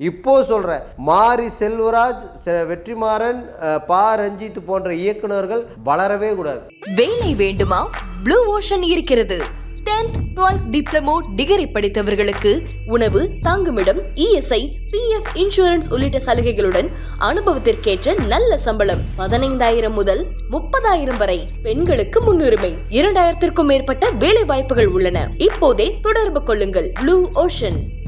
இப்போ சொல்கிறேன் மாரி செல்வராஜ் செ- வெற்றிமாறன் பா. ரஞ்சித் போன்ற இயக்குனர்கள் வளரவே கூடாது. வேலை வேண்டுமா? ப்ளூ ஓஷன் இருக்கிறது. 10th 12th டிப்ளமோ டிகிரி படித்தவர்களுக்கு உணவு தங்குமிடம் இஎஸ்ஐ பிஎஃப் இன்சூரன்ஸ் உள்ளிட்ட சலுகைகளுடன் அனுபவத்திற்கேற்ற நல்ல சம்பளம் பதினைந்தாயிரம் முதல் முப்பதாயிரம் வரை பெண்களுக்கு முன்னுரிமை. இரண்டாயிரத்திற்கும் மேற்பட்ட வேலை வாய்ப்புகள் உள்ளன. இப்போதே தொடர்பு கொள்ளுங்கள். ப்ளூ ஓஷன்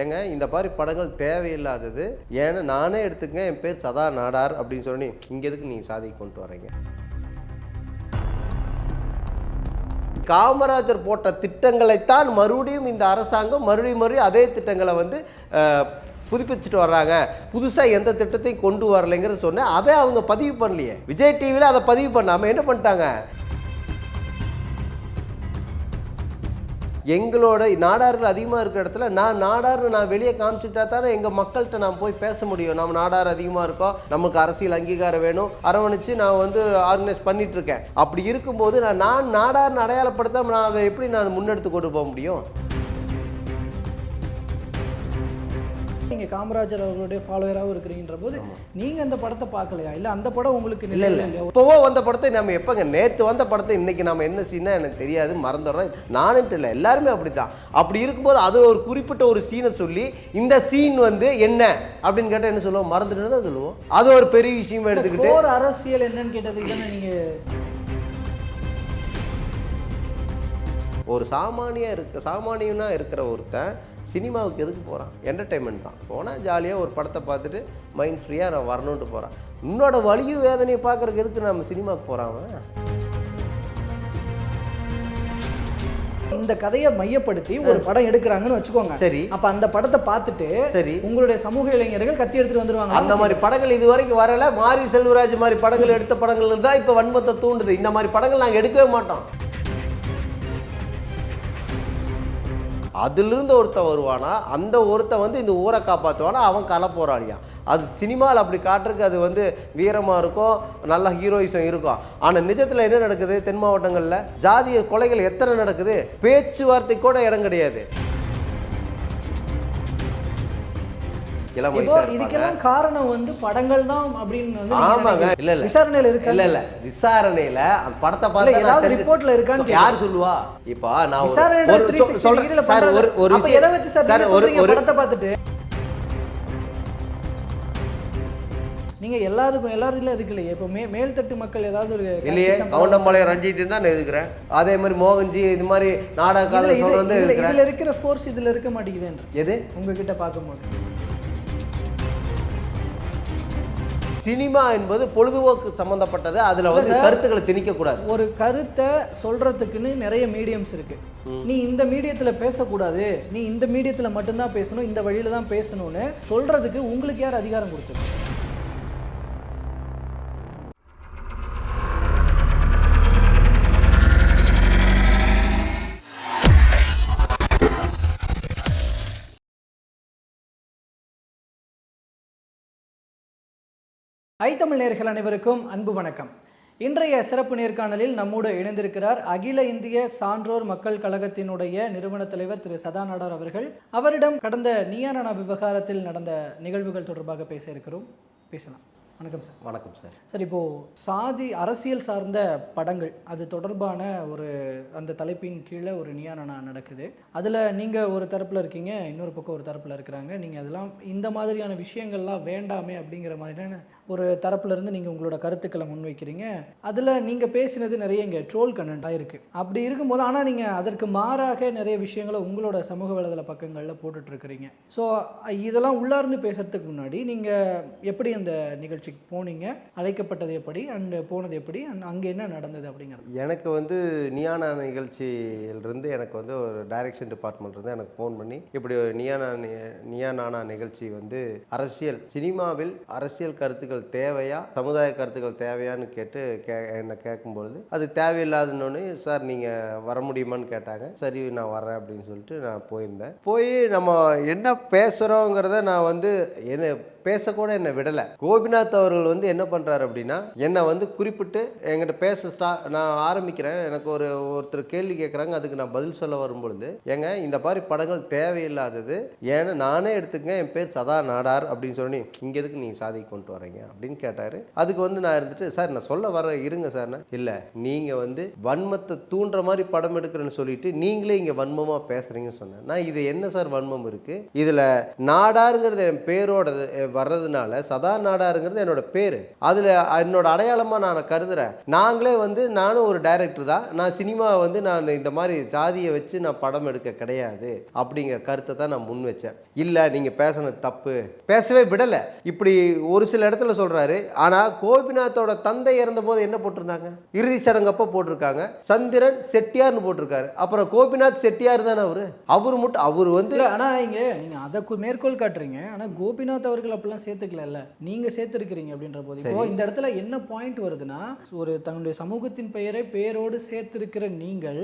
ஏங்க இந்த மாதிரி படங்கள் தேவையில்லாதது. ஏன்னா நானே எடுத்துக்கங்க என் பேர் சதா நாடார் அப்படின்னு சொல்லி இங்கே எதுக்கு நீங்கள் சாதி கொண்டு வரீங்க காமராஜர் போட்ட திட்டங்களைத்தான் மறுபடியும் இந்த அரசாங்கம் மறுபடியும் மறுபடியும் அதே திட்டங்களை வந்து புதுப்பிச்சுட்டு வர்றாங்க. புதுசாக எந்த திட்டத்தையும் கொண்டு வரலைங்கிறத சொன்னேன். அதை அவங்க பதிவு பண்ணலையே. விஜய் டிவியில் அதை பதிவு பண்ணாமல் என்ன பண்ணிட்டாங்க? எங்களோட நாடார்கள் அதிகமாக இருக்கிற இடத்துல நான் நாடார்னு நான் வெளியே காமிச்சிட்டா தானே எங்கள் மக்கள்கிட்ட நான் போய் பேச முடியும். நம்ம நாடார் அதிகமாக இருக்கோம். நமக்கு அரசியல் அங்கீகாரம் வேணும். அரவணைச்சு நான் வந்து ஆர்கனைஸ் பண்ணிட்டு இருக்கேன். அப்படி இருக்கும்போது நான் நான் நாடார்னு அடையாளப்படுத்தாம நான் அதை எப்படி நான் முன்னெடுத்து கொண்டு போக முடியும்? நீங்க காமராஜர் அவர்களுடைய ஃபாலோவராகவும் இருக்கிறீங்கன்ற போது நீங்க அந்த படத்தை பார்க்கலையா? இல்ல அந்த படம் உங்களுக்கு இல்லை இல்லை. இப்போவோ வந்த படத்தை நம்ம எப்போங்க? நேற்று வந்த படத்தை இன்னைக்கு நம்ம என்ன சீனா எனக்கு தெரியாது மறந்துடுறோம் நானுன்ட்டு இல்லை எல்லாருமே அப்படி தான் அப்படி இருக்கும்போது அது ஒரு குறிப்பிட்ட ஒரு சீனை சொல்லி இந்த சீன் வந்து என்ன? அப்படின்னு கேட்டால் என்ன சொல்லுவோம்? மறந்துட்டு தான் சொல்லுவோம். அது ஒரு பெரிய விஷயமா எடுத்துக்கிட்டு கோர் அரசியல் என்னன்னு கேட்டதுக்கு தானே நீங்க ஒரு சாமானியா இருக்க சாமானியனா இருக்கிற ஒருத்தன் சினிமாவுக்கு எதுக்கு போகிறான் என்டர்டைன்மெண்ட் தான். போனால் ஜாலியாக ஒரு படத்தை பார்த்துட்டு மைண்ட் ஃப்ரீயாக நான் வரணுன்ட்டு போகிறான் உன்னோட வலியும் வேதனையை பார்க்குறதுக்கு எதுக்கு நம்ம சினிமாவுக்கு போகிறான் இந்த கதையை மையப்படுத்தி ஒரு படம் எடுக்கிறாங்கன்னு வச்சுக்கோங்க. சரி. அப்ப அந்த படத்தை பார்த்துட்டு சரி. உங்களுடைய சமூக இளைஞர்கள் கத்தி எடுத்துட்டு வந்துருவாங்க. அந்த மாதிரி படங்கள் இது வரைக்கும் வரல. மாரி செல்வராஜ் மாதிரி படங்கள் எடுத்த படங்கள் தான் இப்போ வன்மத்தை தூண்டுது. இந்த மாதிரி படங்கள் நாங்கள் எடுக்கவே மாட்டோம். அதிலிருந்து ஒருத்தன் வருவானா அந்த ஒருத்தன் வந்து இந்த ஊரை காப்பாற்றுவானா அவன் களை போராளியா? அது சினிமாவில் அப்படி காட்டுறதுக்கு அது வந்து வீரமாக இருக்கும் நல்ல ஹீரோயிசம் இருக்கும். ஆனால் நிஜத்தில் என்ன நடக்குது? தென் மாவட்டங்களில் ஜாதிய கொலைகள் எத்தனை நடக்குது? பேச்சுவார்த்தை கூட இடம் கிடையாது. இருப்பாங்க. இதுக்கெல்லாம் காரணம் வந்து படங்கள் தான் அப்படின்னு ஆமாங்க. இல்ல இல்ல. விசாரணையில இருக்கு? இல்ல இல்ல. விசாரணையில அந்த படத்தை பார்த்து ஏதாவது ரிப்போர்ட்ல இருக்கான்னு யார் சொல்லுவா? இப்போ நான் 360 சொல்றேன். சார். ஒரு ஒரு. எதை வச்சு சார் ஒரு படத்தை பார்த்துட்டு. நீங்க எல்லாருக்கும் எல்லாரும் இதுக்கு இல்லையே இப்போ மே மேல்தட்டு மக்கள் ஏதாவது ஒரு இல்லையே கவுண்டம்பாளையம் ரஞ்சித் தான் நான் எதுக்குறேன் அதே மாதிரி மோகன்ஜி இது மாதிரி நாடக இருக்கிறேன் இதுல இருக்கிற ஃபோர்ஸ் இதுல இருக்க மாட்டேங்குதுன்ற எது? உங்ககிட்ட பார்க்கும்போது. சினிமா என்பது பொழுதுபோக்கு சம்பந்தப்பட்டது. அதுல வந்து. கருத்துக்களை திணிக்க கூடாது ஒரு கருத்தை சொல்றதுக்குன்னு நிறைய மீடியம்ஸ் இருக்கு. நீ இந்த மீடியத்துல பேசக்கூடாது. நீ இந்த மீடியத்துல மட்டும்தான் பேசணும் இந்த வழியில தான் பேசணும்னு சொல்றதுக்கு உங்களுக்கு யார் அதிகாரம் கொடுத்தது? ஐ தமிழ் நேர்கள் அனைவருக்கும் அன்பு வணக்கம். இன்றைய சிறப்பு நேர்காணலில் நம்மோடு இணைந்திருக்கிறார் அகில இந்திய சான்றோர் மக்கள் கழகத்தினுடைய நிறுவன தலைவர் திரு சதா நாடார் அவர்கள். அவரிடம் கடந்த நியானானா விவகாரத்தில் நடந்த நிகழ்வுகள் தொடர்பாக பேச இருக்கிறோம். பேசலாம். வணக்கம் சார். வணக்கம் சார். சார் இப்போ சாதி அரசியல் சார்ந்த படங்கள் அது தொடர்பான ஒரு அந்த தலைப்பின் கீழே ஒரு நியானனா நடக்குது. அதில் நீங்கள் ஒரு தரப்பில் இருக்கீங்க இன்னொரு பக்கம் ஒரு தரப்பில் இருக்கிறாங்க. நீங்கள் அதெல்லாம் இந்த மாதிரியான விஷயங்கள்லாம் வேண்டாமே அப்படிங்கிற மாதிரியான ஒரு தரப்புல இருந்து நீங்கள் உங்களோட கருத்துக்களை முன்வைக்கிறீங்க. அதில் நீங்கள் பேசினது நிறைய இங்கே ட்ரோல் கண்டென்ட் ஆயிருக்கு அப்படி இருக்கும்போது ஆனால் நீங்கள் அதற்கு மாறாக நிறைய விஷயங்களை உங்களோட சமூக வலைதள பக்கங்களில் போட்டுட்ருக்கிறீங்க. ஸோ இதெல்லாம் உள்ளார்ந்து பேசுறதுக்கு முன்னாடி நீங்கள் எப்படி அந்த நிகழ்ச்சிக்கு போனீங்க? அழைக்கப்பட்டது எப்படி? அண்ட் போனது எப்படி? அண்ட் அங்கே என்ன நடந்தது அப்படிங்கிறது. எனக்கு வந்து நியானா நிகழ்ச்சியிலிருந்து எனக்கு வந்து ஒரு டைரக்ஷன் டிபார்ட்மெண்ட் இருந்து எனக்கு ஃபோன் பண்ணி இப்படி ஒரு நியானா நியானானா நியா நானா நிகழ்ச்சி வந்து அரசியல் சினிமாவில் அரசியல் கருத்துக்கள் தேவையா? சமுதாய கருத்துக்கள் தேவையான்னு கேட்டு கே என்னை கேட்கும்பொழுது அது தேவையில்லாதுன்னு சார் நீங்கள் வர முடியுமான்னு கேட்டாங்க. சரி நான் வரேன் அப்படின்னு சொல்லிட்டு நான் போயிருந்தேன். போய் நம்ம என்ன பேசுகிறோங்கிறத நான் வந்து என்ன பேசக்கூட என்னை விடலை. கோபிநாத் அவர்கள் வந்து என்ன பண்ணுறாரு அப்படின்னா என்னை வந்து குறிப்பிட்டு என்கிட்ட பேச ஸ்டா நான் ஆரம்பிக்கிறேன். எனக்கு ஒரு ஒருத்தர் கேள்வி கேட்குறாங்க அதுக்கு நான் பதில் சொல்ல வரும்பொழுது ஏங்க இந்த மாதிரி படங்கள் தேவையில்லாதது ஏன்னா நானே எடுத்துக்கங்க என் பேர் சதா நாடார் அப்படின்னு சொல்லி இங்கே எதுக்கு நீங்கள் சாதி கொண்டு வரீங்க அப்படின்னு கேட்டார். அதுக்கு வந்து நான் இருந்துட்டு சார் நான் சொல்ல வர இருங்க சார். இல்லை நீங்கள் வந்து வன்மத்தை தூண்டுற மாதிரி படம் எடுக்கிறேன்னு சொல்லிட்டு நீங்களே இங்கே வன்மமாக பேசுகிறீங்கன்னு சொன்னேன். நான் இது என்ன சார் வன்மம் இருக்குது இதில் நாடாருங்கிறது என் பேரோட வர்றதுனால சதா நாடாருங்கிறது என்னோட பேர். அதில் என்னோட அடையாளமாக நான் கருதுறேன். நாங்களே வந்து நானும் ஒரு டைரக்டர் தான். நான் சினிமா வந்து நான் இந்த மாதிரி ஜாதியை வச்சு நான் படம் எடுக்க கிடையாது அப்படிங்கிற கருத்தை தான் நான் முன் வச்சேன். இல்லை நீங்கள் பேசினது தப்பு. பேசவே விடலை. இப்படி ஒரு சில இடத்துல சொல்கிறாரு ஆனால் கோபிநாத்தோட தந்தை இறந்தபோது என்ன போட்டிருந்தாங்க? இறுதி சடங்கப்போ போட்டிருக்காங்க. சந்திரன் செட்டியார்னு போட்டிருக்காரு. அப்புறம் கோபிநாத் செட்டியார் தானே அவர்? அவர் மட்டும் அவர் வந்து ஆனால் இங்கே நீங்கள் அதை மேற்கோள் காட்டுறீங்க. ஆனால் கோபிநாத் அவர்களை அப்படிலாம் சேர்த்துக்கல நீங்க சேர்த்திருக்கிறீங்க அப்படின்ற போது. இப்போ இந்த இடத்துல என்ன பாயிண்ட் வருதுன்னா ஒரு தன்னுடைய சமூகத்தின் பெயரை பேரோடு சேர்த்திருக்கிற நீங்கள்.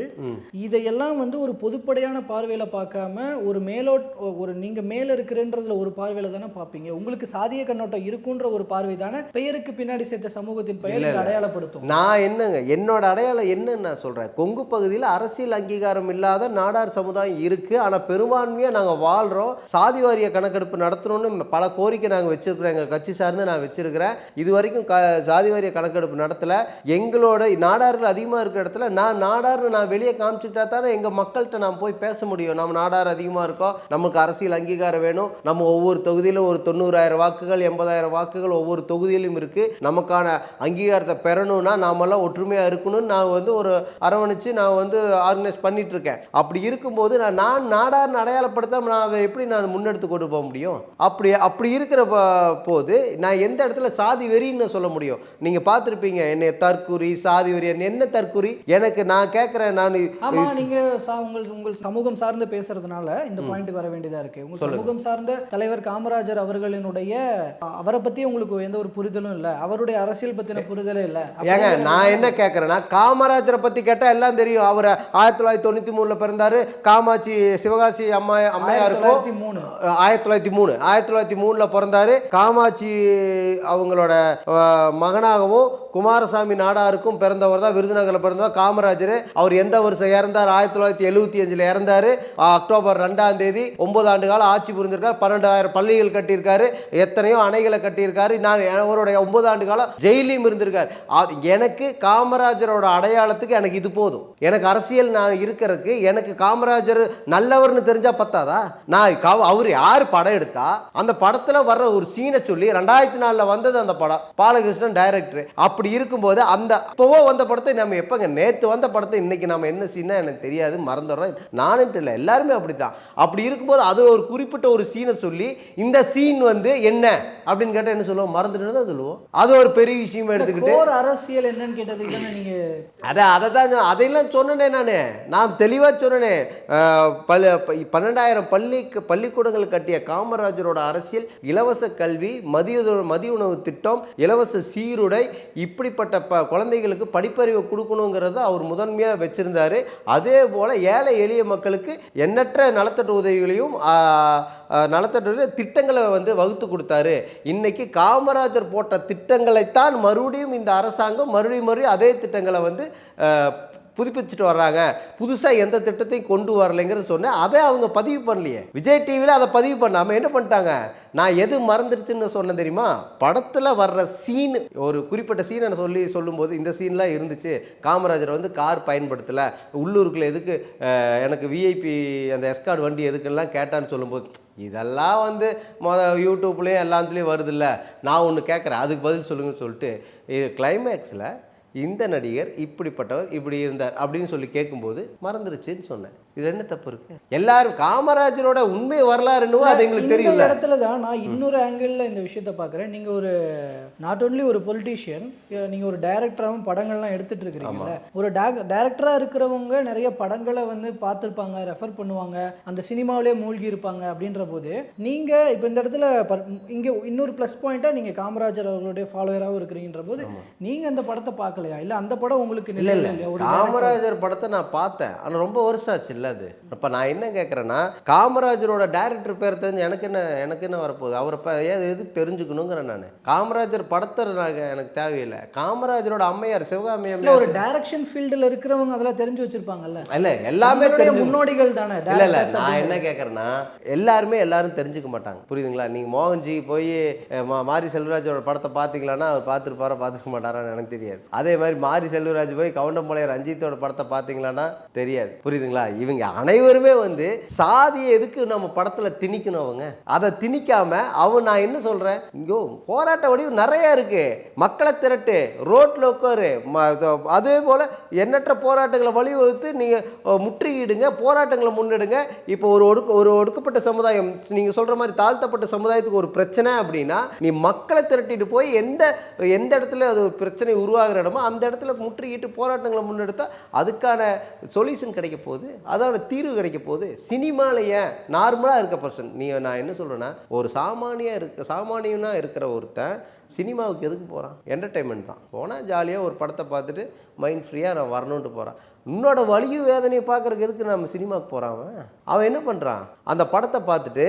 இதையெல்லாம் வந்து ஒரு பொதுப்படையான பார்வையில பார்க்காம ஒரு மேலோட் ஒரு நீங்க மேல இருக்கிறன்றதுல ஒரு பார்வையில தானே பார்ப்பீங்க. உங்களுக்கு சாதிய கண்ணோட்டம் இருக்குன்ற ஒரு பார்வை தானே பெயருக்கு பின்னாடி சேர்த்த சமூகத்தின் பெயர். அடையாளப்படுத்தும். நான் என்னங்க என்னோட அடையாளம் என்னன்னு நான் சொல்கிறேன் கொங்கு பகுதியில் அரசியல் அங்கீகாரம் இல்லாத நாடார் சமுதாயம் இருக்குது ஆனால் பெரும்பான்மையாக நாங்கள் வாழ்கிறோம் சாதி வாரிய கணக்கெடுப்பு நடத்தணும்னு பல கோரிக்கை நாங்கள் வச்சிருக்கிறோம். எங்கள் கட்சி சார்ந்து நான் வச்சிருக்கிறேன். இது வரைக்கும் க சாதி வாரிய கணக்கெடுப்பு நடத்தலை. எங்களோட நாடார்கள் அதிகமாக இருக்கிற இடத்துல நான் நாடார்னு நான் வெளியே காமிச்சுக்கிட்டா தானே எங்கள் மக்கள்கிட்ட நான் போய் பேச முடியும். நம்ம நாடார் அதிகமாக இருக்கோம். நமக்கு அரசியல் அங்கீகாரம் வேணும். நம்ம ஒவ்வொரு தொகுதியிலும் ஒரு தொண்ணூறாயிரம் வாக்குகள் எண்பதாயிரம் வாக்குகள் ஒவ்வொரு தொகுதியிலும் இருக்குது நமக்கான அங்கீகாரத்தை பெறணும்னா நாமெல்லாம் ஒற்றுமையாக இருக்கணும்னு நான் வந்து ஒரு அரவணைச்சு நான் வந்து ஆர்கனைஸ் பண்ணிட்டு இருக்கேன் அப்படி இருக்கும்போது நான் நான் நாடார்னு அடையாளப்படுத்தாம நான் அதை எப்படி நான் முன்னெடுத்து கொண்டு போக முடியும்? அப்படி அப்படி இருக்கிற போது நான் எந்த இடத்துல சாதி வெறின்னு சொல்ல முடியும்? நீங்கள் பார்த்துருப்பீங்க என்னை தற்குறி சாதி வெறி என்ன- தற்குறி? எனக்கு நான் கேட்குறேன் நான் ஆமா நீங்க சா- உங்கள் உங்கள் சமூகம் சார்ந்து பேசுறதுனால இந்த பாயிண்ட்க்கு வர வேண்டியதா இருக்கு. உங்க சமூகம் சார்ந்த தலைவர் காமராஜர் அவர்களினுடைய அவரை பத்தி உங்களுக்கு எந்த ஒரு புரிதலும் இல்ல. அவருடைய அரசியல் பத்தின புரிதலே இல்ல. ஏங்க நான் என்ன கேட்குறேன்னா காமராஜரை பற்றி கேட்டால் எல்லாம் தெரியும். அவர் ஆயிரத்தி தொள்ளாயிரத்தி தொண்ணூற்றி மூணில் பிறந்தாரு. காமாட்சி சிவகாசி அம்மா ஆயிரத்தி அம்மையாருக்கும் தொள்ளாயிரத்தி மூணு. ஆயிரத்தி தொள்ளாயிரத்தி மூணு. ஆயிரத்தி தொள்ளாயிரத்தி மூணில் பிறந்தார். காமாட்சி அவங்களோட மகனாகவும் குமாரசாமி நாடாருக்கும் பிறந்தவர் தான் விருதுநகரில் பிறந்தவர் காமராஜர். அவர் எந்த வருஷம் இறந்தார்? ஆயிரத்தி தொள்ளாயிரத்தி எழுபத்தி அஞ்சில் இறந்தாரு. அக்டோபர் ரெண்டாம் தேதி ஒன்பது ஆண்டு காலம் ஆட்சி புரிந்திருக்காரு. பன்னெண்டாயிரம் பள்ளிகள் கட்டியிருக்காரு. எத்தனையோ அணைகளை கட்டியிருக்காரு. நான் அவருடைய ஒன்பது ஆண்டு காலம் ஜெயிலையும் இருந்திருக்காரு. அது எனக்கு காமராஜரோட அடையாளத்துக்கு எனக்கு இது போதும். எனக்கு அரசியல் நான் இருக்கிறதுக்கு எனக்கு காமராஜர் நல்லவர்னு தெரிஞ்சா பத்தாதா? நான் அவர் யார் படம் எடுத்தா? அந்த படத்தில் வர்ற ஒரு சீனை சொல்லி ரெண்டாயிரத்தி நாலில் வந்தது அந்த படம். பாலகிருஷ்ணன் டைரக்டர் அப்படி இருக்கும்போது அந்த இப்போவோ வந்த படத்தை நம்ம எப்பங்க நேத்து வந்த படத்தை இன்னைக்கு நம்ம என்ன சீனா எனக்கு தெரியாது மறந்துடுறோம். நானுன்ட்டு இல்லை எல்லாருமே அப்படித்தான். அப்படி இருக்கும்போது அது ஒரு குறிப்பிட்ட ஒரு சீனை சொல்லி இந்த சீன் வந்து என்ன அப்படின்னு கேட்டா என்ன சொல்லுவோம்? மறந்துட்டு தான் சொல்லுவோம். அது ஒரு பெரிய விஷயமா எடுத்துக்கிட்டு கோர் அரசியல் என்னன்னு கேட்டதுக்கு தானே நீங்க அதான் அதை தான் அதையெல்லாம் சொன்னனே நான். நான் தெளிவாக சொன்னனே. பல பன்னெண்டாயிரம் பள்ளி பள்ளிக்கூடங்கள் கட்டிய காமராஜரோட அரசியல் இலவச கல்வி மதிய மதிய உணவு திட்டம் இலவச சீருடை இப்படிப்பட்ட ப குழந்தைகளுக்கு படிப்பறிவை கொடுக்கணுங்கிறத அவர் முதன்மையாக வச்சுருந்தாரு. அதே போல் ஏழை எளிய மக்களுக்கு எண்ணற்ற நலத்தட்டு உதவிகளையும் ஆஹ், நலத்தட்டு உதவி திட்டங்களை வந்து வகுத்து கொடுத்தாரு. இன்னைக்கு காமராஜர் போட்ட திட்டங்களைத்தான் மறுபடியும் இந்த அரசாங்கம் மறுபடியும் மறுபடியும் அதே திட்டங்களை வந்து புதுப்பிச்சுட்டு வர்றாங்க. புதுசாக எந்த திட்டத்தையும் கொண்டு வரலைங்கிறது சொன்னேன். அதை அவங்க பதிவு பண்ணலையே. விஜய் டிவியில் அதை பதிவு பண்ணாமல் என்ன பண்ணிட்டாங்க? நான் எது மறந்துடுச்சுன்னு சொன்னேன் தெரியுமா? படத்தில் வர்ற சீன் ஒரு குறிப்பிட்ட சீனை சொல்லி சொல்லும்போது இந்த சீன்லாம் இருந்துச்சு. காமராஜர் வந்து கார் பயன்படுத்தலை. உள்ளூருக்குள்ள எதுக்கு எனக்கு விஐபி அந்த எஸ்கார்டு வண்டி எதுக்கெல்லாம் கேட்டான்னு சொல்லும்போது இதெல்லாம் வந்து மொத யூடியூப்லேயும் எல்லாத்துலேயும் வருதில்ல. நான் ஒன்று கேட்குறேன் அதுக்கு பதில் சொல்லுங்கன்னு சொல்லிட்டு இது கிளைமேக்ஸில் இந்த நடிகர் இப்படிப்பட்டவர் இப்படி இருந்தார் அப்படின்னு சொல்லி கேட்கும்போது மறந்துருச்சுன்னு சொன்னேன். இது என்ன தப்பு இருக்கு? எல்லாரும் காமராஜரோட உண்மை வரலாறு என்னவோ அது எங்களுக்கு இந்த தெரியல இடத்துல தான் நான் இன்னொரு ஆங்கிளில் இந்த விஷயத்த பார்க்குறேன். நீங்க ஒரு நாட் only ஒரு பொலிட்டீஷியன் நீங்க ஒரு டைரக்டராகவும் படங்கள்லாம் எடுத்துட்டு இருக்கிறீங்கல்ல. ஒரு டைரக்டரா இருக்கிறவங்க நிறைய படங்களை வந்து பார்த்துருப்பாங்க ரெஃபர் பண்ணுவாங்க அந்த சினிமாவிலே மூழ்கி இருப்பாங்க அப்படின்ற போது நீங்க இப்போ இந்த இடத்துல இங்க இன்னொரு ப்ளஸ் பாயிண்டா நீங்க காமராஜர் அவர்களுடைய ஃபாலோவராகவும் இருக்கிறீங்கன்ற போது நீங்க அந்த படத்தை பார்க்கலையா? இல்ல அந்த படம் உங்களுக்கு இல்ல இல்ல. காமராஜர் படத்தை நான் பார்த்தேன். ஆனால் ரொம்ப வருஷம் ஆச்சுல்ல இல்ல அது அப்ப நான் என்ன கேட்கறேன்னா காமராஜரோட டைரக்டர் பேர் தெரிஞ்சு எனக்கு என்ன எனக்கு என்ன வரப்போகுது? அவரை ப- ஏன் எதுக்கு தெரிஞ்சுக்கணுங்கிறேன் நான். காமராஜர் படத்தை நான் எனக்கு தேவையில்லை. காமராஜரோட அம்மையார் சிவகாமி அம்மையார். ஒரு டைரக்ஷன் ஃபீல்டுல இருக்கிறவங்க அதெல்லாம் தெரிஞ்சு வச்சிருப்பாங்கல்ல. இல்ல எல்லாமே தெரிஞ்சு முன்னோடிகள் தானே இல்ல இல்ல நான் என்ன. கேட்கறேன்னா எல்லாருமே எல்லாரும் தெரிஞ்சுக்க மாட்டாங்க. புரியுதுங்களா? நீங்க மோகன்ஜி போய் மாரி செல்வராஜோட படத்தை பார்த்தீங்களான்னா அவர் பார்த்துருப்பாரா பார்த்துக்க மாட்டாரான்னு எனக்கு தெரியாது. அதே மாதிரி மாரி செல்வராஜ் போய் கவுண்டமலையார் ரஞ்சித்தோட படத்தை பார்த்தீங்களான்னா தெரியாது. புரியுதுங்களா? இவங்க அனைவருமே வந்து சாதியை எதுக்கு நம்ம படத்தில் திணிக்கணும் அவங்க? அதை திணிக்காம அவன் நான் என்ன சொல்கிறேன் இங்கோ போராட்ட வடிவு நிறைய இருக்கு. மக்களை திரட்டு ரோட்டில் உட்காரு ம- அதே போல் எண்ணற்ற போராட்டங்களை வழிவகுத்து நீங்கள் அஹ், முற்றுகையிடுங்க போராட்டங்களை முன்னெடுங்க. இப்போ ஒரு ஒடுக்க ஒரு ஒடுக்கப்பட்ட சமுதாயம் நீங்கள் சொல்கிற மாதிரி தாழ்த்தப்பட்ட சமுதாயத்துக்கு ஒரு பிரச்சனை அப்படின்னா நீ மக்களை திரட்டிட்டு போய் எந்த எந்த இடத்துல அது ஒரு பிரச்சனை உருவாகிற இடமோ அந்த இடத்துல முற்றுகிட்டு போராட்டங்களை முன்னெடுத்தால் அதுக்கான சொல்யூஷன் கிடைக்க போகுது. அதான தீர்வு கிடைக்க போகுது சினிமாவில் ஏன் நார்மலாக இருக்க பர்சன் நீ நான் என்ன சொல்கிறேன்னா ஒரு சாமானியாக இருக்க சாமானியனாக இருக்கிற ஒருத்தன் சினிமாவுக்கு எதுக்கு போகிறான் என்டர்டைன்மெண்ட் தான். போனால் ஜாலியாக ஒரு படத்தை பார்த்துட்டு மைண்ட் ஃப்ரீயாக நான் வரணுன்ட்டு போகிறான் உன்னோட வலியும் வேதனையை பார்க்குறக்கு எதுக்கு நம்ம சினிமாவுக்கு போகிறான் அவன்? என்ன பண்ணுறான் அந்த படத்தை பார்த்துட்டு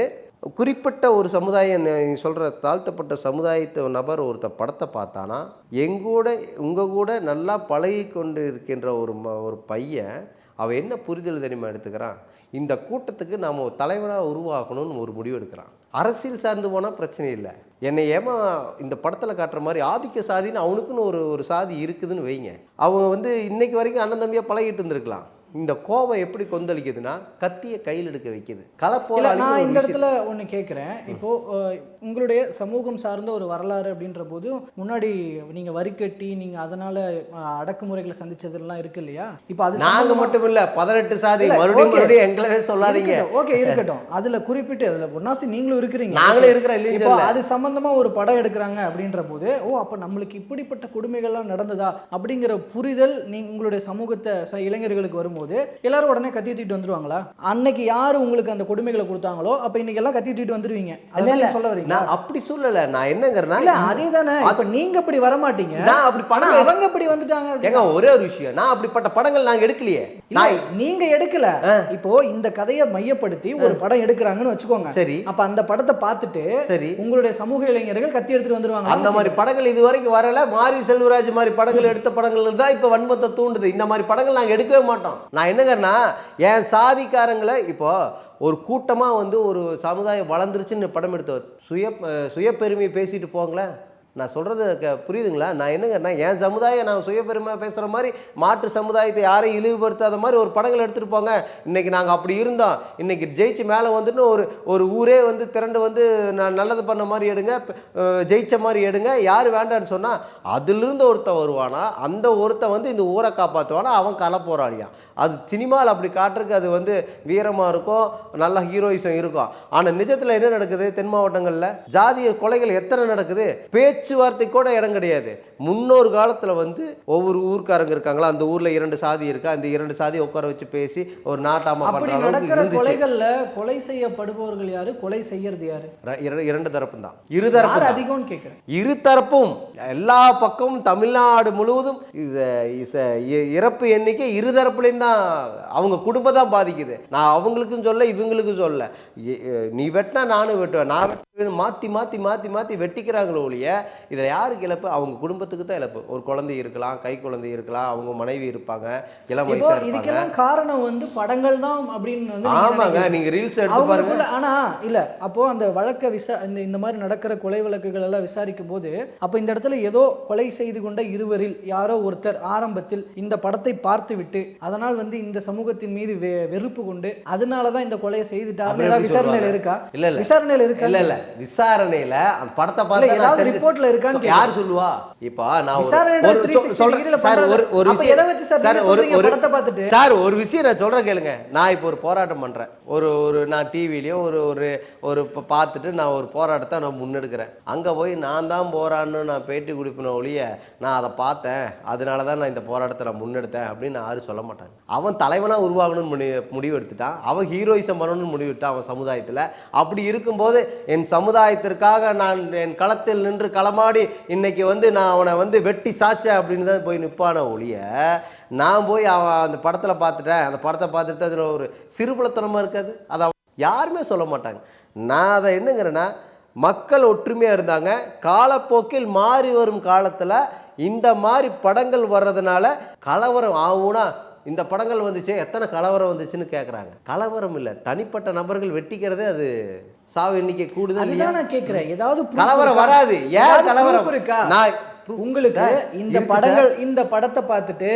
குறிப்பிட்ட ஒரு சமுதாயம் நீ சொல்கிற தாழ்த்தப்பட்ட சமுதாயத்தை நபர் ஒருத்த படத்தை பார்த்தானா எங்கூட உங்கள் கூட நல்லா பழகி கொண்டு இருக்கின்ற ஒரு ம ஒரு பையன் அவன் என்ன புரிதல் தெரியுமா எடுத்துக்கிறான் இந்த கூட்டத்துக்கு நாம் தலைவராக உருவாக்கணும்னு ஒரு முடிவு எடுக்கிறான். அரசியல் சார்ந்து போனால் பிரச்சனை இல்லை. என்னை ஏமா இந்த படத்தில் காட்டுற மாதிரி ஆதிக்க சாதின்னு அவனுக்குன்னு ஒரு ஒரு சாதி இருக்குதுன்னு வைங்க. அவங்க வந்து இன்னைக்கு வரைக்கும் அண்ணன் தம்பியாக பழகிட்டு இருந்திருக்கலாம். இந்த கோபம் எப்படி கொந்தளிக்குதுன்னா கத்தியை கையில் எடுக்க வைக்குது. களப்போராளி நான் இந்த இடத்துல ஒண்ணு கேட்குறேன் இப்போ உங்களுடைய சமூகம் சார்ந்த ஒரு வரலாறு அப்படின்ற போது முன்னாடி நீங்க வரி கட்டி நீங்க அதனால அடக்குமுறைகளை சந்திச்சதெல்லாம் இருக்கு இல்லையா? இப்போ அது நாங்க சம்பந்தமா- மட்டும் இல்ல பதினெட்டு சாதி மறுபடியும். மறுபடியும் எங்களவே சொல்லாதீங்க. ஓகே இருக்கட்டும். அதுல குறிப்பிட்டு அதுல ஒன்னாவது நீங்களும் இருக்கிறீங்க. நாங்களே இருக்கிறோம் இல்லைன்னு இப்போ. அது சம்பந்தமா ஒரு படம் எடுக்கிறாங்க அப்படின்ற போது ஓ அப்ப நம்மளுக்கு இப்படிப்பட்ட கொடுமைகள்லாம் நடந்ததா அப்படிங்கிற புரிதல் நீங்க உங்களுடைய சமூகத்தை இளைஞர்களுக்கு வரும்போது எல்லாரும் உடனே கத்தி தூக்கிட்டு வந்துருவாங்களா? அன்னைக்கு யாரு உங்களுக்கு அந்த கொடுமைகளை கொடுத்தாங்களோ அப்ப இன்னைக்கு எல்லாம் கத்தி தூக்கிட்டு வந்துருவீங்க. இல்ல. நீங்க சொல்ல வரீங்க அப்படி சொல்லல. நான் என்னங்கிறேன்னா இல்ல அதே தானே இப்ப நீங்க அப்படி வர மாட்டீங்க நான் அப்படி படம் அவங்க அப்படி வந்துட்டாங்க ஏங்க ஒரே ஒரு விஷயம். நான் அப்படிப்பட்ட படங்கள் நாங்க எடுக்கலையே. நீங்க எடுக்கல. இப்போ இந்த கதையை மையப்படுத்தி ஒரு படம் எடுக்கிறாங்கன்னு வச்சுக்கோங்க. சரி. அப்ப அந்த படத்தை பார்த்துட்டு சரி. உங்களுடைய சமூக இளைஞர்கள் கத்தி எடுத்துட்டு வந்துருவாங்க. அந்த மாதிரி படங்கள் இது வரைக்கும் வரல. மாரி செல்வராஜ் மாதிரி படங்கள் எடுத்த படங்கள் தான் இப்போ வன்மத்தை தூண்டுது. இந்த மாதிரி படங்கள் நாங்கள் எடுக்கவே மாட்டோம். நான் என்னங்கன்னா என் சாதிக்காரங்களை இப்போ ஒரு கூட்டமாக வந்து ஒரு சமுதாயம் வளர்ந்துருச்சுன்னு படம் எடுத்த சுய சுயப்பெருமையை பேசிட்டு போங்களேன். நான் சொல்கிறது க புரியுதுங்களா? நான் என்னங்கன்னா என் சமுதாயம் நான் சுயபெருமை பேசுகிற மாதிரி மாற்று சமுதாயத்தை யாரையும் இழிவுபடுத்தாத மாதிரி ஒரு படங்கள் எடுத்துகிட்டு போங்க. இன்றைக்கி நாங்கள் அப்படி இருந்தோம். இன்றைக்கி ஜெயிச்சு மேலே வந்துட்டு ஒரு ஒரு ஊரே வந்து திரண்டு வந்து நான் நல்லது பண்ண மாதிரி எடுங்க. ஜெயித்த ஜெயிச்ச மாதிரி எடுங்க. யார் வேண்டான்னு சொன்னால் அதிலிருந்து ஒருத்தன் வருவானா அந்த ஒருத்தன் வந்து இந்த ஊரை காப்பாற்றுவானா அவன் கலை போராளியான் அது சினிமாவில் அப்படி காட்டுறதுக்கு அது வந்து வீரமாக இருக்கும் நல்ல ஹீரோயிசம் இருக்கும். ஆனால் நிஜத்தில் என்ன நடக்குது? தென் மாவட்டங்களில் ஜாதிய கொலைகள் எத்தனை நடக்குது? பேச்சு பேச்சுவார்த்தை கூட இடம் கிடையாது. முன்னொரு காலத்தில் வந்து ஒவ்வொரு ஊர்க்காரங்க இருக்காங்களா? அந்த ஊரில் இரண்டு சாதி இருக்கா? அந்த இரண்டு சாதியை உட்கார வச்சு பேசி ஒரு நாட்டாமா அப்படி பண்ணுற அளவுக்கு நடக்கிற இருந்துச்சு. கொலைகள்ல கொலை செய்யப்படுபவர்கள் யாரு? கொலை செய்யறது யாரு? இரண்டு தரப்பும் தான். இரு தரப்பு யார் தான். அதிகம்னு கேக்குறேன். இரு தரப்பும் எல்லா பக்கமும் தமிழ்நாடு முழுவதும் இறப்பு எண்ணிக்கை இரு தரப்புலையும் தான் அவங்க குடும்பம் தான் பாதிக்குது. நான் அவங்களுக்கும் சொல்ல இவங்களுக்கும் சொல்ல. நீ வெட்டினா நானும் வெட்டுவேன். நான் மாற்றி மாற்றி மாற்றி மாற்றி வெட்டிக்கிறாங்களோ ஒழிய இதில் யாருக்கு இழப்பு? அவங்க குடும்பத்துக்கு தான் இழப்பு. ஒரு குழந்தை இருக்கலாம் கை குழந்தை இருக்கலாம் அவங்க மனைவி இருப்பாங்க இளம் இதுக்கெல்லாம் காரணம் வந்து படங்கள் தான் அப்படின்னு வந்து ஆமாங்க. நீங்க ரீல்ஸ் எடுத்து பாருங்க. ஆனா இல்ல அப்போ அந்த வழக்க விசா இந்த இந்த மாதிரி நடக்கிற கொலை வழக்குகள் எல்லாம் விசாரிக்கும் போது அப்ப இந்த இடத்துல ஏதோ கொலை செய்து கொண்ட இருவரில் யாரோ ஒருத்தர் ஆரம்பத்தில் இந்த படத்தை பார்த்து விட்டு அதனால் வந்து இந்த சமூகத்தின் மீது வெறுப்பு கொண்டு அதனாலதான் இந்த கொலையை செய்துட்டாரு. விசாரணையில? இருக்கா? இல்ல இல்ல. விசாரணையில இருக்கா? இல்ல இல்ல. விசாரணையில அந்த படத்தை பார்த்து ஏதாவது ரிப்போர்ட்ல இருக்கான்னு யார் சொல்லுவா? இப்போ நான் ஒரு- விசாரணையோட ஒரு 360 சொ- சொல்றேன். சார், ஒரு ஒரு விஷயம் சார் ஒரு ஒரு பார்த்துட்டு. சார் ஒரு விஷயம் நான் சொல்றேன் கேளுங்க. நான் இப்போ ஒரு போராட்டம் பண்றேன். ஒரு ஒரு நான் டிவிலயோ ஒரு ஒரு ஒரு பார்த்துட்டு நான் ஒரு போராட்டத்தை நான் முன்னெடுக்கிறேன். அங்க போய் நான் தான் போராடன்னு நான் பேட்டி கொடுப்பின ஒழிய நான் அதை பார்த்தேன். அதனால தான் நான் இந்த போராட்டத்தை நான் முன்னெடுத்தேன் அப்படின்னு யாரும் சொல்ல மாட்டாங்க. அவன் தலைவனா உருவாகணும்னு முடி முடிவு எடுத்துட்டான். அவன் ஹீரோயிசம் பண்ணணும்னு முடிவு எடுத்தான் அவன் சமுதாயத்துல. அப்படி இருக்கும்போது என் சமுதாயத்திற்காக நான் என் களத்தில் நின்று களம் களமாடி இன்னைக்கு வந்து நான் அவனை வந்து வெட்டி சாச்சேன் அப்படின்னு தான் போய் நிற்பான ஒழிய நான் போய் அவன் அந்த படத்தில் பார்த்துட்டேன். அந்த படத்தை பார்த்துட்டு அதில் ஒரு சிறுபலத்தனமாக இருக்காது. அதை அவன் யாருமே சொல்ல மாட்டாங்க. நான் அதை என்னங்கிறேன்னா மக்கள் ஒற்றுமையாக இருந்தாங்க. காலப்போக்கில் மாறி வரும் காலத்தில் இந்த மாதிரி படங்கள் வர்றதுனால கலவரம் ஆகும்னா இந்த படங்கள் வந்துச்சு எத்தனை கலவரம் வந்துச்சுன்னு கேட்குறாங்க கலவரம் இல்லை தனிப்பட்ட நபர்கள் வெட்டிக்கிறதே அது சாவு எண்ணிக்கை கூடுதல் நான் கேட்கிறேன் ஏதாவது கலவரம்? வராது. ஏன் கலவரம்? இருக்கா? நான் உங்களுக்கு இந்த படங்கள் இந்த படத்தை பார்த்துட்டு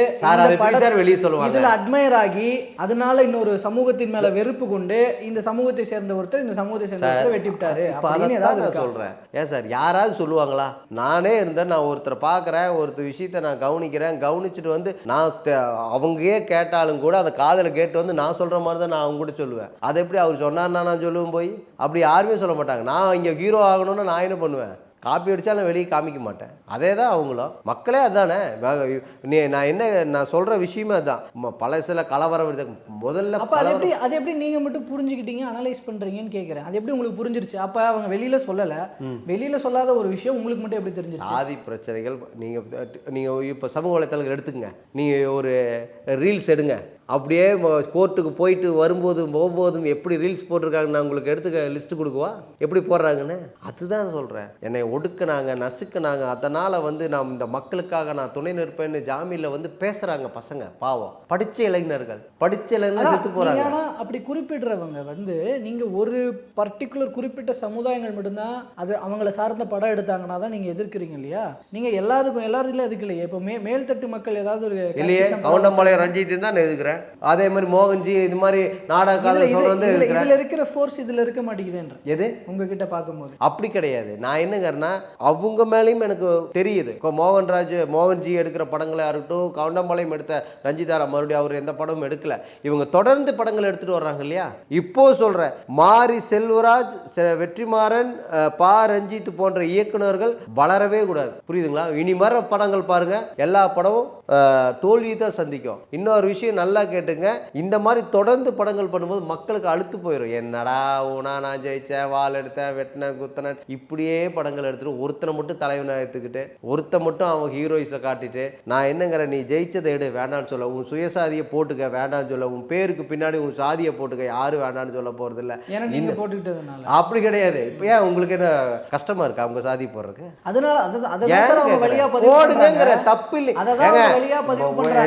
வெளியே சொல்லுவாங்க. இதுல அட்மையர் ஆகி அதனால இன்னொரு சமூகத்தின் மேல வெறுப்பு கொண்டு இந்த சமூகத்தை சேர்ந்த ஒருத்தர் இந்த சமூகத்தை சேர்ந்த வெட்டி விட்டாரு ஏதாவது சொல்கிறேன் ஏன் சார் யாராவது சொல்லுவாங்களா? நானே இருந்தேன் நான் ஒருத்தரை பார்க்குறேன் ஒருத்தர் விஷயத்தை நான் கவனிக்கிறேன் கவனிச்சுட்டு வந்து நான் அவங்கயே கேட்டாலும் கூட அந்த காதில் கேட்டு வந்து நான் சொல்கிற மாதிரி தான் நான் அவங்க கூட சொல்லுவேன். அதை எப்படி அவர் சொன்னார்னா நான் சொல்லுவேன் போய்? அப்படி யாருமே சொல்ல மாட்டாங்க. நான் இங்கே ஹீரோ ஆகணும்னா நான் என்ன பண்ணுவேன்? காப்பி அடித்தாலும் வெளியே காமிக்க மாட்டேன். அதே தான் அவங்களும். மக்களே அதானே? நீ நான் என்ன நான் சொல்கிற விஷயமே அதான். ம- பழசுல கலவரம். முதல்ல அப்ப அது எப்படி அது எப்படி நீங்க மட்டும் புரிஞ்சுக்கிட்டீங்க அனலைஸ் பண்றீங்கன்னு கேக்குறேன். அது எப்படி உங்களுக்கு புரிஞ்சிருச்சு? அப்ப அவங்க வெளியில சொல்லல. வெளியில சொல்லாத ஒரு விஷயம் உங்களுக்கு மட்டும் எப்படி தெரிஞ்சிருச்சு? சாதி பிரச்சனைகள் நீங்கள் நீங்கள் இப்போ சமூக வலைத்தளங்கள் எடுத்துக்கங்க. நீங்கள் ஒரு ரீல்ஸ் எடுங்க. அப்படியே கோர்ட்டுக்கு போயிட்டு வரும்போதும் போகும்போதும் எப்படி ரீல்ஸ் போட்டிருக்காங்க நான் உங்களுக்கு எடுத்துக்க லிஸ்ட் கொடுக்குவா? எப்படி போடுறாங்கன்னு? அதுதான் சொல்கிறேன் என்னை ஒடுக்குனாங்க நசுக்குனாங்க. அதனால் வந்து நான் இந்த மக்களுக்காக நான் துணை நிற்பேன்னு ஜாமீனில் வந்து பேசுகிறாங்க பசங்க பாவம். படித்த இளைஞர்கள். படித்த இளைஞர்கள் செத்து போகிறாங்க ஆனா அப்படி குறிப்பிடுறவங்க வந்து நீங்க ஒரு பர்டிகுலர் குறிப்பிட்ட சமுதாயங்கள் மட்டும்தான் அது அவங்கள சார்ந்த படம் எடுத்தாங்கன்னா தான் நீங்க எதிர்க்கிறீங்க இல்லையா? நீங்க எல்லாருக்கும் எல்லாருக்கும் எதுக்கலையே இப்போ மே மேல்தட்டு மக்கள் ஏதாவது ஒரு இல்லையே கவுண்டம்பாளையம் ரஞ்சித் தான் நான் அதே மாதிரி மோகன்ஜி இது மாதிரி நாடக காதல் இதுல- இருக்கிற ஃபோர்ஸ் இதுல இருக்க மாட்டேங்குதுன்ற. எது? உங்ககிட்ட பார்க்கும்போது. அப்படி கிடையாது. நான் என்னங்கிறேன்னா அவங்க மேலேயும் எனக்கு தெரியுது. இப்போ மோகன்ராஜ் மோகன்ஜி எடுக்கிற படங்களா இருக்கட்டும் கவுண்டம்பாளையம் எடுத்த ரஞ்சிதாரா மறுபடியும் அவர் எந்த படமும் எடுக்கல. இவங்க தொடர்ந்து படங்கள் எடுத்துட்டு வர்றாங்க இல்லையா? இப்போ சொல்றேன் மாரி செல்வராஜ் வெற்றிமாறன் பா ரஞ்சித் போன்ற இயக்குனர்கள் வளரவே கூடாது. புரியுதுங்களா? இனி வர படங்கள் பாருங்க. எல்லா படமும் அஹ், தோல்வி தான் சந்திக்கும். இன்னொரு விஷயம் நல்லா கேட்டுங்க. இந்த மாதிரி தொடர்ந்து படங்கள் பண்ணும்போது மக்களுக்கு அழுத்து போயிடும் என்னடா ஊனா நான் ஜெயிச்சேன் வால் எடுத்தேன் வெட்டினேன் குத்தினேன் இப்படியே படங்கள் எடுத்துட்டு ஒருத்தனை மட்டும் தலைவனை எடுத்துக்கிட்டு ஒருத்தன் மட்டும் அவன் ஹீரோயிஸை காட்டிட்டு நான் என்னங்கிறேன் நீ ஜெயிச்சதை எடு வேண்டாம்னு சொல்ல உன் சுயசாதியை போட்டுக்க வேண்டாம்னு சொல்ல உன் பேருக்கு பின்னாடி உன் சாதியை போட்டுக்க யாரும் வேண்டாம்னு சொல்ல போறது இல்ல போட்டுக்கிட்டதுனால. அப்படி கிடையாது. இப்போ ஏன் உங்களுக்கு என்ன கஷ்டமா இருக்கா அவங்க சாதி போடுறதுக்கு? அதனால அதான்? வழியா. தப்பு இல்லை.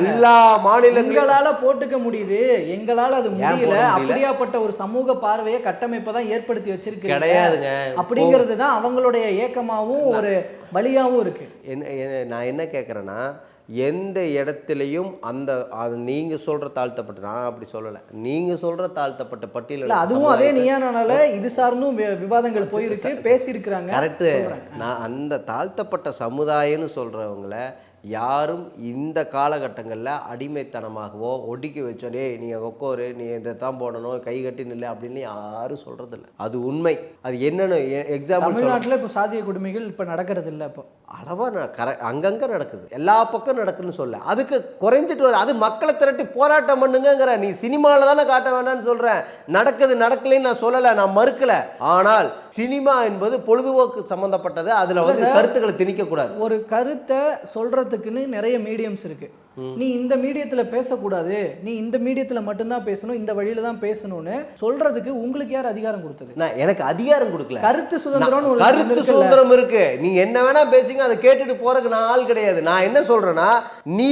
எல்லா மாநிலங்களும் உங்களால போட்டுக்க முடியுது. எங்களால அது முடியல. போட முடியல? அப்படியாப்பட்ட ஒரு சமூக பார்வையை கட்டமைப்பை தான் ஏற்படுத்தி வச்சிருக்கீங்க கிடையாதுங்க. அப்படிங்கிறது தான் அவங்களுடைய ஏக்கமாவும் ஒரு வழியாவும் இருக்கு. என்ன நான் என்ன கேட்குறேன்னா எந்த இடத்துலையும் அந்த அது நீங்க சொல்ற தாழ்த்தப்பட்ட நான் அப்படி சொல்லலை. நீங்க சொல்ற தாழ்த்தப்பட்ட பட்டியல அதுவும் அதே நீயானால இது சார்ந்தும் விவாதங்கள் போயிருக்கு பேசி இருக்கிறாங்க கரெக்டு நான் அந்த தாழ்த்தப்பட்ட சமுதாயம்னு சொல்றவங்கள யாரும் இந்த காலகட்டங்களில் அடிமைத்தனமாகவோ ஒடுக்கி வச்சோ நீ உட்காரு நீ இதை தான் போடணும் கை கட்டி நில்லு அப்படின்னு யாரும் சொல்றதில்ல. அது உண்மை. அது என்னன்னு எக்ஸாம்பிள் தமிழ்நாட்டுல இப்ப சாதிய கொடுமைகள் இப்ப நடக்கிறது இல்ல இப்போ அளவா நான் கர அங்கங்கே நடக்குது. எல்லா பக்கம் நடக்குதுன்னு சொல்ல. அதுக்கு குறைஞ்சிட்டு வர அது மக்களை திரட்டி போராட்டம் பண்ணுங்கங்கிற நீ சினிமாவில் தானே காட்ட வேண்டாம்னு சொல்கிறேன் நடக்குது நடக்கலைன்னு நான் சொல்லலை நான் மறுக்கல. ஆனால் சினிமா என்பது பொழுதுபோக்கு சம்மந்தப்பட்டது அதில் வந்து கருத்துக்களை திணிக்கக்கூடாது ஒரு கருத்தை சொல்றதுக்குன்னு நிறைய மீடியம்ஸ் இருக்குது நீ இந்த மீடியத்துல பேசக்கூடாது. நீ இந்த மீடியத்துல மட்டும்தான் பேசணும் இந்த வழியில தான் பேசணும்னு சொல்றதுக்கு உங்களுக்கு யார் அதிகாரம் கொடுத்தது? நான் எனக்கு அதிகாரம் கொடுக்கல. கருத்து சுதந்திரம்னு ஒரு கருத்து. சுதந்திரம் இருக்கு. நீங்க என்ன வேணா பேசுங்க அதை கேட்டுட்டு போறதுக்கு நான் ஆள் கிடையாது. நான் என்ன சொல்றேன்னா நீ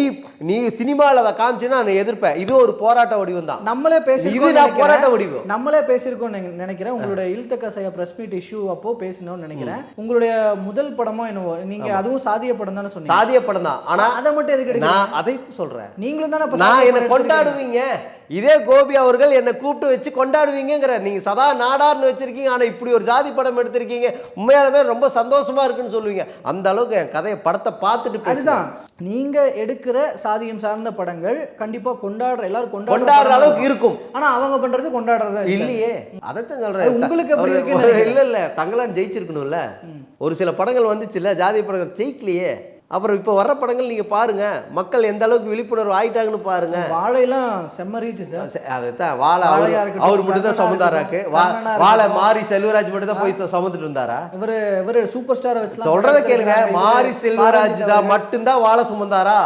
நீ சினிமாவில் அதை காமிச்சுன்னா நான் எதிர்ப்பேன். இது ஒரு போராட்ட வடிவம் தான். நம்மளே பேசி இது நான் போராட்ட வடிவம். நம்மளே பேசியிருக்கோம் நினைக்கிறேன். உங்களுடைய இழுத்த கசைய பிரஸ் மீட் இஷ்யூ அப்போ பேசினோம்னு நினைக்கிறேன். உங்களுடைய முதல் படமோ என்னவோ நீங்க அதுவும் சாதிய படம் தானே சொன்னீங்க. சாதிய படம் தான். ஆனா அதை மட்டும் எதுக்கு எடுக்கிறீங்க? நான் அதை சொல்றேன். நீங்களும் தானே நான் என்னை. கொண்டாடுவீங்க. இதே கோபி அவர்கள் என்னை கூப்பிட்டு வச்சு கொண்டாடுவீங்கங்கிற நீங்க சதா நாடார்னு வச்சிருக்கீங்க ஆனா இப்படி ஒரு ஜாதி படம் எடுத்திருக்கீங்க. உண்மையாலுமே ரொம்ப சந்தோஷமா இருக்குன்னு சொல்லுவீங்க. அந்த அளவுக்கு என் கதையை படத்தை பார்த்துட்டு. அதுதான். நீங்க எடுக்கிற சாதியம் சார்ந்த படங்கள் கண்டிப்பா கொண்டாடுற எல்லாரும் கொண்டாடுற அளவுக்கு இருக்கும். இருக்கும் ஆனா அவங்க பண்றது கொண்டாடுறதா இல்ல. இல்லையே. அதைத்தான் அது சொல்றேன் உங்களுக்கு ஒரு- நினைக்கிறேன். இல்ல இல்ல. தங்களான் ஜெயிச்சிருக்கணும்ல. ஒரு சில படங்கள் வந்துச்சுல்ல ஜாதி படங்கள். ஜெயிக்கலையே. அப்புறம் இப்போ வர்ற படங்கள் நீங்கள் பாருங்க. மக்கள் எந்த அளவுக்கு விழிப்புணர்வு ஆயிட்டாங்கன்னு பாருங்க. வாழையெல்லாம் செம்ம ரீச் சார் அதுதான் வாழை அவர் மட்டும் தான் சுமந்தாராக்கு வாழை. மாறி செல்வராஜ் மட்டும் தான் போய் சுமந்துட்டு இருந்தாரா? இவரு இவரு சூப்பர் ஸ்டாரை வச்சு சொல்றத கேளுங்க. மாரி செல்வராஜ் தான் மட்டும்தான் வாழ சுமந்தாரா?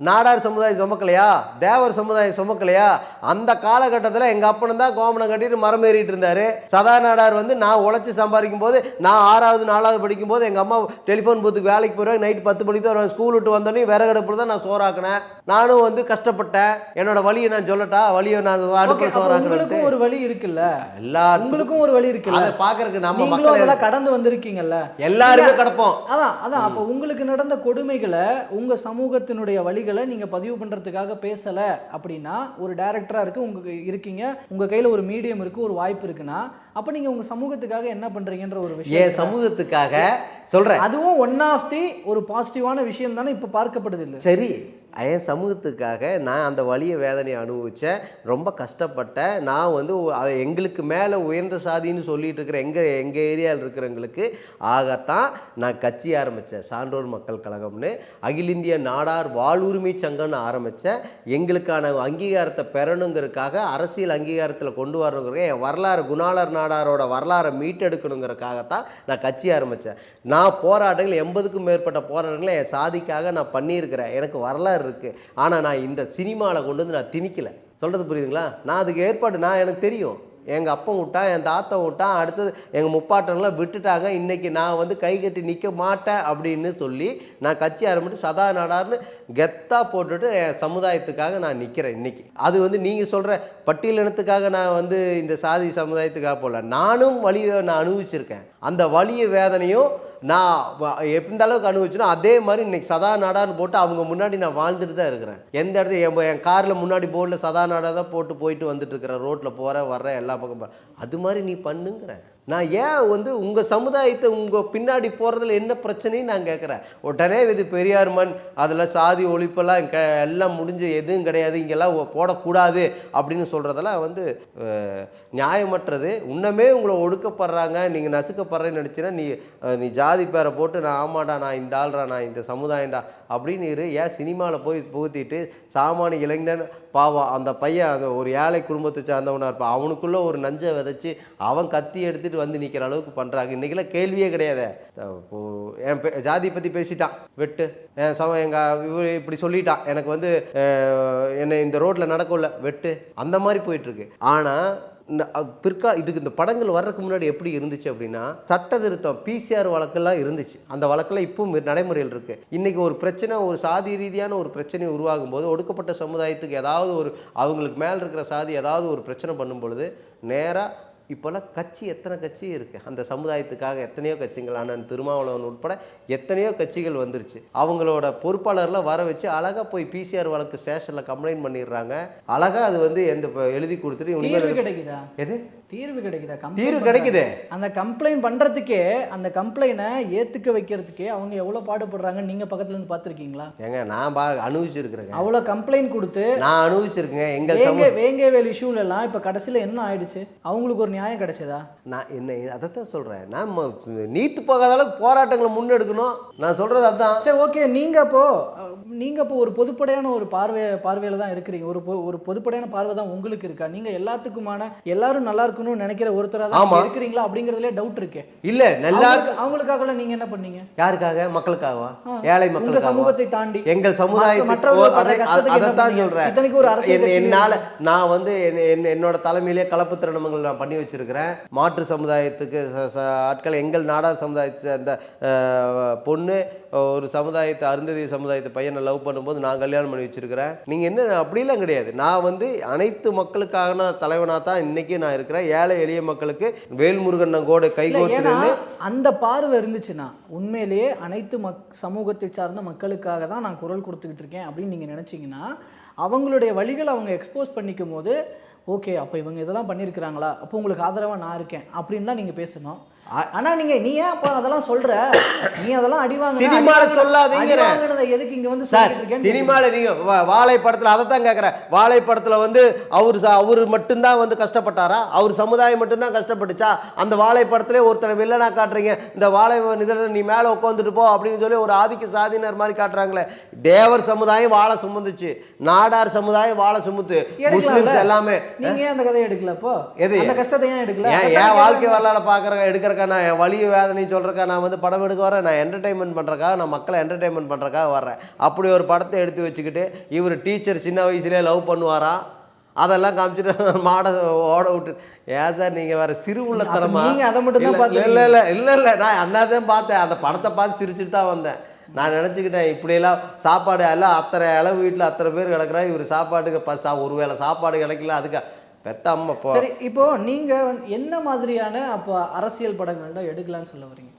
நாடார் சமுதாயம் சுமக்கலையா? தேவர் சமுதாயம் சுமக்கலையா? அந்த காலகட்டத்தில் எங்கள் அப்பனும் தான் கோமணம் கட்டிட்டு மரம் ஏறிட்டு இருந்தாரு. சதா நாடார் வந்து நான் உழைச்சி சம்பாதிக்கும் போது நான் ஆறாவது நாலாவது படிக்கும் போது எங்கள் அம்மா டெலிஃபோன் பூத்துக்கு வேலைக்கு போயிடுவாங்க நைட் பத்து மணிக்கு தான் வருவேன் ஸ்கூல் விட்டு வந்தோடனே விறகடுப்புல தான் நான் சோறாக்கினேன். நானும் வந்து கஷ்டப்பட்டேன். என்னோட வழியை நான் சொல்லட்டா? வழியை நான் அடுப்பில் சோறாக்குறேன் உங்களுக்கும் ஒரு வழி இருக்குல்ல? எல்லாருக்கும். உங்களுக்கும் ஒரு வழி இருக்குல்ல? அதை பார்க்கறதுக்கு நம்ம மக்கள் அதெல்லாம் கடந்து வந்திருக்கீங்கல்ல? எல்லாருமே கிடப்போம். அதான் அதான் அப்போ உங்களுக்கு நடந்த கொடுமைகளை உங்க சமூகத்தினுடைய வழிகளை நீங்க பதிவு பண்றதுக்காக பேசல அப்படின்னா ஒரு டைரக்டரா இருக்கு உங்க இருக்கீங்க. உங்க கையில ஒரு மீடியம் இருக்கு ஒரு வாய்ப்பு இருக்குன்னா அப்ப நீங்க உங்க சமூகத்துக்காக என்ன பண்றீங்கன்ற ஒரு விஷயம் சமூகத்துக்காக? சொல்றேன். அதுவும் ஒன் ஆஃப் தி ஒரு பாசிட்டிவான விஷயம் தானே இப்ப பார்க்கப்படுது இல்ல? சரி. என் சமூகத்துக்காக நான் அந்த வலிய வேதனையை அனுபவித்தேன் ரொம்ப கஷ்டப்பட்டேன் நான் வந்து அதை எங்களுக்கு மேலே உயர்ந்த சாதின்னு சொல்லிட்டு இருக்கிற எங்கள் எங்கள் ஏரியாவில் இருக்கிறவங்களுக்கு ஆகத்தான் நான் கட்சி ஆரம்பித்தேன் சான்றோர் மக்கள் கழகம்னு அகில இந்திய நாடார் வாழ்வுரிமை சங்கம்னு ஆரம்பித்தேன் எங்களுக்கான அங்கீகாரத்தை பெறணுங்கிறதுக்காக அரசியல் அங்கீகாரத்தில் கொண்டு வரணுங்கிறதுக்காக என் வரலாறு குணாளர் நாடாரோட வரலாறை மீட்டெடுக்கணுங்கிறதுக்காகத்தான் நான் கட்சி ஆரம்பித்தேன் நான் போராட்டங்கள் எண்பதுக்கும் மேற்பட்ட போராட்டங்களை என் சாதிக்காக நான் பண்ணியிருக்கிறேன். எனக்கு வரலாறு இருக்குது ஆனால் நான் இந்த சினிமாவில் கொண்டு வந்து நான் திணிக்கல. சொல்கிறது புரியுதுங்களா? நான் அதுக்கு ஏற்பாடு நான் எனக்கு தெரியும். எங்கள் அப்பன் விட்டான் என் தாத்தன் விட்டான் அடுத்தது எங்கள் முப்பாட்டன்லாம் விட்டுட்டாங்க. இன்றைக்கி நான் வந்து கை கட்டி நிற்க மாட்டேன் அப்படின்னு சொல்லி நான் கட்சி ஆரம்பிட்டு சதா நாடார்னு கெத்தாக போட்டுட்டு என் சமுதாயத்துக்காக நான் நிற்கிறேன் இன்னைக்கு. அது வந்து நீங்கள் சொல்கிற பட்டியலினத்துக்காக நான் வந்து இந்த சாதி சமுதாயத்துக்காக போகல நானும் வழியை நான் அனுபவிச்சிருக்கேன். அந்த வழிய வேதனையும் நான் எந்த அளவுக்கு அனுபவிச்சுனோ அதே மாதிரி இன்னைக்கு சதா நாடான்னு போட்டு அவங்க முன்னாடி நான் வாழ்ந்துட்டு தான் இருக்கிறேன். எந்த இடத்துல என் என் காரில் முன்னாடி போர்டில் சதா நாடாக தான் போட்டு போயிட்டு வந்துட்டு இருக்கிறேன். ரோட்டில் போகிறேன் வர்றேன் எல்லா பக்கம் அது மாதிரி நீ பண்ணுங்கிறேன் நான் ஏன் வந்து உங்கள் சமுதாயத்தை உங்கள் பின்னாடி போகிறதுல என்ன பிரச்சனைன்னு நான் கேட்குறேன் உடனே இது பெரியார் மண் அதில் சாதி ஒழிப்பெல்லாம் க எல்லாம் முடிஞ்சு எதுவும் கிடையாது இங்கெல்லாம் போடக்கூடாது அப்படின்னு சொல்கிறதெல்லாம் வந்து நியாயமற்றது. இன்னமே உங்களை ஒடுக்கப்படுறாங்க நீங்கள் நசுக்கப்படுறேன்னு நினச்சினா நீ நீ ஜாதி பேரை போட்டு நான் ஆமாடா நான் இந்த ஆள்றா நான் இந்த சமுதாயம்டா அப்படின்னு இரு. ஏன் சினிமாவில் போய் புகுத்திட்டு சாமானிய இளைஞன் பாவம் அந்த பையன் அந்த ஒரு ஏழை குடும்பத்தை சார்ந்தவனாக இருப்பான். அவனுக்குள்ளே ஒரு நஞ்சை விதைச்சி அவன் கத்தி எடுத்துகிட்டு வந்து நிற்கிற அளவுக்கு பண்ணுறாங்க இன்றைக்கெல்லாம் கேள்வியே கிடையாது. என் ஜாதி பற்றி பேசிட்டான். வெட்டு. என் சம எங்கள் இவர் இப்படி சொல்லிட்டான். எனக்கு வந்து என்னை இந்த ரோட்டில் நடக்கல வெட்டு. அந்த மாதிரி போயிட்டுருக்கு ஆனால் பிற்கா இதுக்கு இந்த படங்கள் வர்றதுக்கு முன்னாடி எப்படி இருந்துச்சு அப்படின்னா சட்ட திருத்தம் பிசிஆர் வழக்கெல்லாம் இருந்துச்சு. அந்த வழக்கெல்லாம் இப்பவும் நடைமுறையில் இருக்கு. இன்னைக்கு ஒரு பிரச்சனை ஒரு சாதி ரீதியான ஒரு பிரச்சனை உருவாகும் போது ஒடுக்கப்பட்ட சமுதாயத்துக்கு ஏதாவது ஒரு அவங்களுக்கு மேலே இருக்கிற சாதி ஏதாவது ஒரு பிரச்சனை பண்ணும் பொழுது நேராக இப்போல்லாம் கட்சி எத்தனை கட்சி இருக்குது அந்த சமுதாயத்துக்காக எத்தனையோ கட்சிகள் அண்ணன் திருமாவளவன் உட்பட எத்தனையோ கட்சிகள் வந்துருச்சு. அவங்களோட பொறுப்பாளர்லாம் வர வச்சு அழகாக போய் பிசிஆர் வழக்கு ஸ்டேஷனில் கம்ப்ளைண்ட் பண்ணிடுறாங்க. அழகாக அது வந்து எந்த எழுதி கொடுத்துட்டு கிடைக்குதா? எது? தீர்வு கிடைக்குதா? தீர்வு. கிடைக்குதே. அந்த கம்ப்ளைண்ட் பண்றதுக்கே அந்த கம்ப்ளைண்ட்டை ஏத்துக்க வைக்கிறதுக்கே அவங்க எவ்வளவு பாடுபடுறாங்கன்னு நீங்க பக்கத்துல இருந்து பார்த்திருக்கீங்களா? ஏங்க நான் பா அனுபவிச்சிருக்கிறேங்க. அவ்வளவு கம்ப்ளைண்ட் கொடுத்து நான் அனுபவிச்சிருக்கேங்க. எங்கள் வேங்க வேங்கவேல் இஷ்யூல எல்லாம் இப்ப கடைசியில என்ன ஆயிடுச்சு? அவங்களுக்கு ஒரு நியாயம் கிடைச்சதா? நான் என்ன அதைத்தான் சொல்கிறேன் நான் ம- நீத்து போகாத அளவுக்கு போராட்டங்களை முன்னெடுக்கணும். நான் சொல்கிறது அதான். சரி ஓகே. நீங்க அப்போ அஹ், நீங்க அப்போ ஒரு பொதுப்படையான ஒரு பார்வை பார்வையில தான் இருக்கிறீங்க. ஒரு ஒரு பொதுப்படையான பார்வை தான் உங்களுக்கு இருக்கா? நீங்க எல்லாத்துக்குமான எல்லாரும் நல்லா இருக்கணும்னு நினைக்கிற ஒருத்தரா தான் இருக்கிறீங்களா? அப்படிங்கறதுல டவுட் இருக்கு. இல்லை நல்லா அவங்களுக்கு- அவங்களுக்காகலாம் நீங்க என்ன பண்ணீங்க? யாருக்காக? மக்களுக்காகவா. ஏழை மக்களுக்காக சமூகத்தை தாண்டி. எங்கள் பண்ணீங்க? சொல்றேன். என்னால நான் வந்து என்ன- என்ன- என்னோட தலைமையிலே கலப்பு திருமணங்கள் நான் பண்ணி வச்சிருக்கிறேன். மாற்று சமுதாயத்துக்கு ஆட்கள் எங்கள் நாடார் சமுதாயத்தை அந்த பொண்ணு ஒரு சமுதாயத்தை அருந்ததி சமுதாயத்தை பையனை லவ் பண்ணும்போது நான் கல்யாணம் பண்ணி வச்சிருக்கிறேன். நீங்க என்ன அப்படிலாம் கிடையாது. நான் வந்து அனைத்து மக்களுக்கான தலைவனாக தான் இன்னைக்கு நான் இருக்கிறேன். ஏழை எளிய மக்களுக்கு வேல்முருகன் கூட ஏன்னா நின்னு அந்த பார்வை இருந்துச்சுன்னா உண்மையிலேயே அனைத்து மக் சமூகத்தை சார்ந்த மக்களுக்காக தான் நான் குரல் கொடுத்துக்கிட்டு இருக்கேன் அப்படின்னு நீங்க நினைச்சீங்கன்னா அவங்களுடைய வழிகளை அவங்க எக்ஸ்போஸ் பண்ணிக்கும் போது ஓகே அப்போ இவங்க இதெல்லாம் பண்ணியிருக்கிறாங்களா? அப்போ உங்களுக்கு ஆதரவாக நான் இருக்கேன் அப்படின்னு தான் நீங்கள் பேசணும். ஆனா நீங்க நீ ஏன் அப்ப அதெல்லாம் சொல்ற? நீ அதெல்லாம் அடி வாங்குன, அடி சினிமால வாங்குன- சொல்லாதீங்கிறேன். அடி வாங்குனதை எதுக்கு இங்க வந்து சார் சினிமாவில் நீங்கள் வாழை படத்தில் அதை தான் கேட்குறேன் வாழை படத்தில் வந்து அவர் அவர் மட்டும்தான் வந்து கஷ்டப்பட்டாரா? அவர் சமுதாயம் மட்டும்தான் கஷ்டப்பட்டுச்சா? அந்த வாழை படத்திலே ஒருத்தரை வில்லனா காட்டுறீங்க. இந்த வாழை இதில் நீ மேலே உட்காந்துட்டு போ அப்படின்னு சொல்லி ஒரு ஆதிக்க சாதியினர் மாதிரி காட்டுறாங்களே. தேவர் சமுதாயம் வாழை சுமந்துச்சு. நாடார் சமுதாயம் வாழை சுமத்து? முஸ்லிம்ஸ் எல்லாமே நீங்க ஏன் அந்த கதையை எடுக்கல அப்போ? எது? அந்த கஷ்டத்தை ஏன் எடுக்கல? ஏன் வாழ்க்கை. வரலாறு பார்க்குறக்கா எடுக்கிறக்கா நான் என் வலிய வேதனையும் சொல்கிறக்கா நான் வந்து படம் எடுக்க வரேன் நான் என்டர்டைன்மெண்ட் பண்ணுறக்காக நான் மக்களை என்டர்டைன்மெண்ட் பண்ணுறக்காக வர்றேன். அப்படி ஒரு படத்தை எடுத்து வச்சுக்கிட்டு இவர் டீச்சர் சின்ன வயசுலேயே லவ் பண்ணுவாராம் அதெல்லாம் காமிச்சிட்டு மாட ஓட விட்டு ஏன் சார் நீங்கள் வேற சிறு உள்ளத்தனமா? அப்ப நீங்க அதை மட்டும் தான் இல்ல, பார்த்திருக்கீங்க. இல்ல இல்லை இல்லை இல்லை நான் அண்ணாதான் பார்த்தேன். அந்த படத்தை பார்த்து சிரிச்சுட்டு தான் வந்தேன். நான் நினச்சிக்கிட்டேன் இப்படியெல்லாம் சாப்பாடு எல்லாம் அத்தனை அளவு வீட்டில் அத்தனை பேர் கிடக்குறா. இவர் சாப்பாட்டுக்கு ப சா ஒரு வேளை சாப்பாடு கிடைக்கல. அதுக்கு பெத்த அம்மா சரி இப்போ நீங்க என்ன மாதிரியான அப்போ அரசியல் படங்கள் தான் எடுக்கலாம்னு சொல்ல வரீங்க